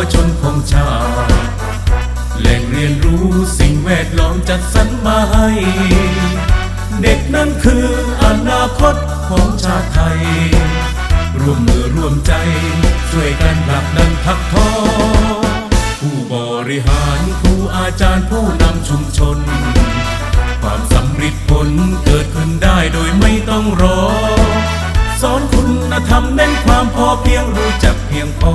วชนของชาติแหล่งเรียนรู้สิ่งแวดล้อมจัดสรรมาให้ เด็กนั้นคืออนาคตของชาติไทย ร่วมมือร่วมใจ ช่วยกันหลักดันพักทอ ผู้บริหารผู้อาจารย์ผู้นำชุมชน ความสำเร็จผลเกิดขึ้นได้โดยไม่ต้องรอ สอนคุณธรรมเน้นความพอเพียงรู้จักเพียงพอ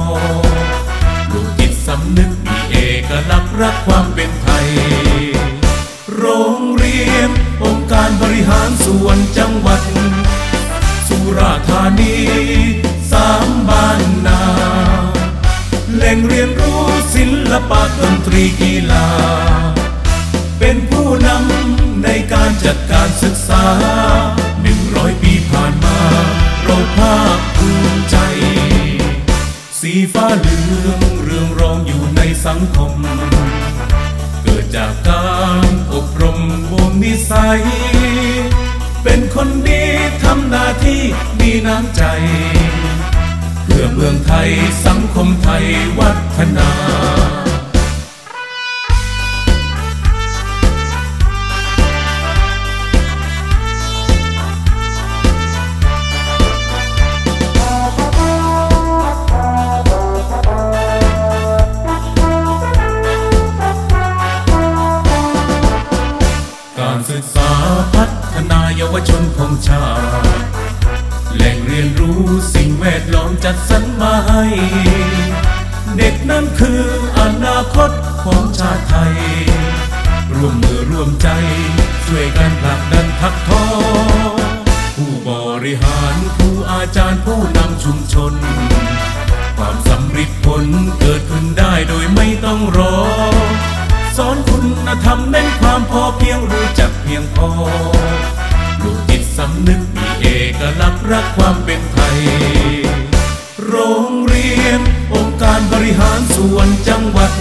ปลูกจิตสำนึกมีเอกลักษณ์รักความเป็นไทย โรงเรียน องค์การบริหารส่วนจังหวัด สุราธานีสามบ้านนา แหล่งเรียนรู้ศิลปะดนตรีกีฬา เป็นผู้นำในการจัดการศึกษาหนึ่งร้อยปีผ่านมา เราภาคภูมิใจ สีฟ้าเหลือง งคม เกิดจากการอบรมบ่มนิสัย เป็นคนดีทำหน้าที่มีน้ำใจ เพื่อเมืองไทยสังคมไทยวัฒนา ศึกษาพัฒนายาวชนของชาติแหล่งเรียนรู้สิ่งแวดล้อมจัดสรรมาให้ เด็กนั้นคืออนาคตของชาติไทย ร่วมมือร่วมใจ ช่วยกันผลักดันทักท้อผู้บริหารผู้อาจารย์ผู้นำชุมชน ความสำเร็จผลเกิดขึ้นได้โดยไม่ต้องรอ สอนคุณธรรมเน้นความพอเพียงรู้จักเพียงพอ ลูกจิตสำนึกมีเอกลักษณ์รักความเป็นไทย โรงเรียน องค์การบริหารส่วนจังหวัด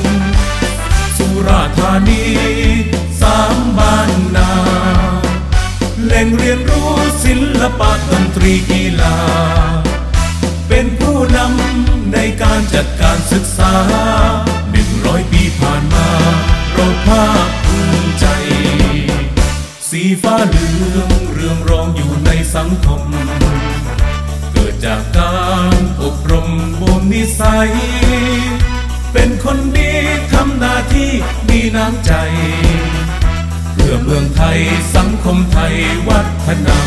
สุราธานี สามบ้านนา แหล่งเรียนรู้ศิลปะดนตรีกีฬา เป็นผู้นำในการจัดการศึกษา สังคม เกิดจากการอบรมบ่มนิสัย เป็นคนดีทำหน้าที่มีน้ำใจ เพื่อเมืองไทยสังคมไทยวัฒนา